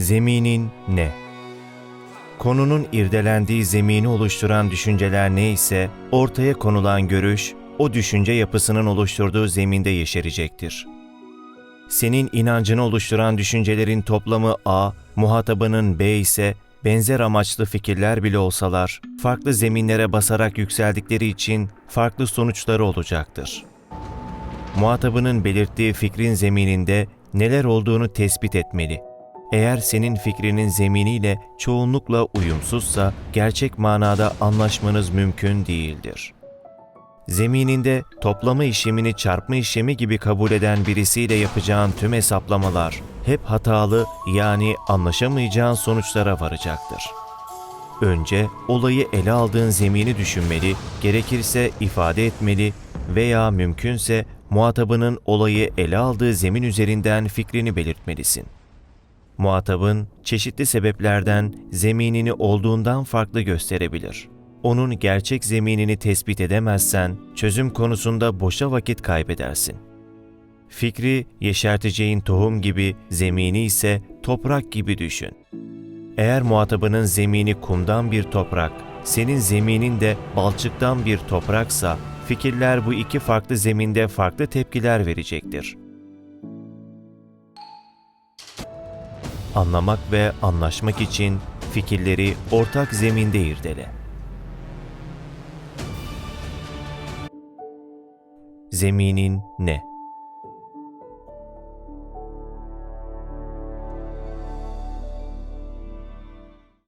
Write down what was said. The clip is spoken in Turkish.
Zeminin ne? Konunun irdelendiği zemini oluşturan düşünceler neyse, ortaya konulan görüş, o düşünce yapısının oluşturduğu zeminde yeşerecektir. Senin inancını oluşturan düşüncelerin toplamı A, muhatabının B ise benzer amaçlı fikirler bile olsalar, farklı zeminlere basarak yükseldikleri için farklı sonuçları olacaktır. Muhatabının belirttiği fikrin zemininde neler olduğunu tespit etmeli. Eğer senin fikrinin zeminiyle çoğunlukla uyumsuzsa gerçek manada anlaşmanız mümkün değildir. Zemininde toplama işlemini çarpma işlemi gibi kabul eden birisiyle yapacağın tüm hesaplamalar hep hatalı yani anlaşamayacağın sonuçlara varacaktır. Önce olayı ele aldığın zemini düşünmeli, gerekirse ifade etmeli veya mümkünse muhatabının olayı ele aldığı zemin üzerinden fikrini belirtmelisin. Muhatabın çeşitli sebeplerden zeminini olduğundan farklı gösterebilir. Onun gerçek zeminini tespit edemezsen çözüm konusunda boşa vakit kaybedersin. Fikri yeşerteceğin tohum gibi, zemini ise toprak gibi düşün. Eğer muhatabının zemini kumdan bir toprak, senin zeminin de balçıktan bir topraksa, fikirler bu iki farklı zeminde farklı tepkiler verecektir. Anlamak ve anlaşmak için fikirleri ortak zeminde irdele. Zeminin ne?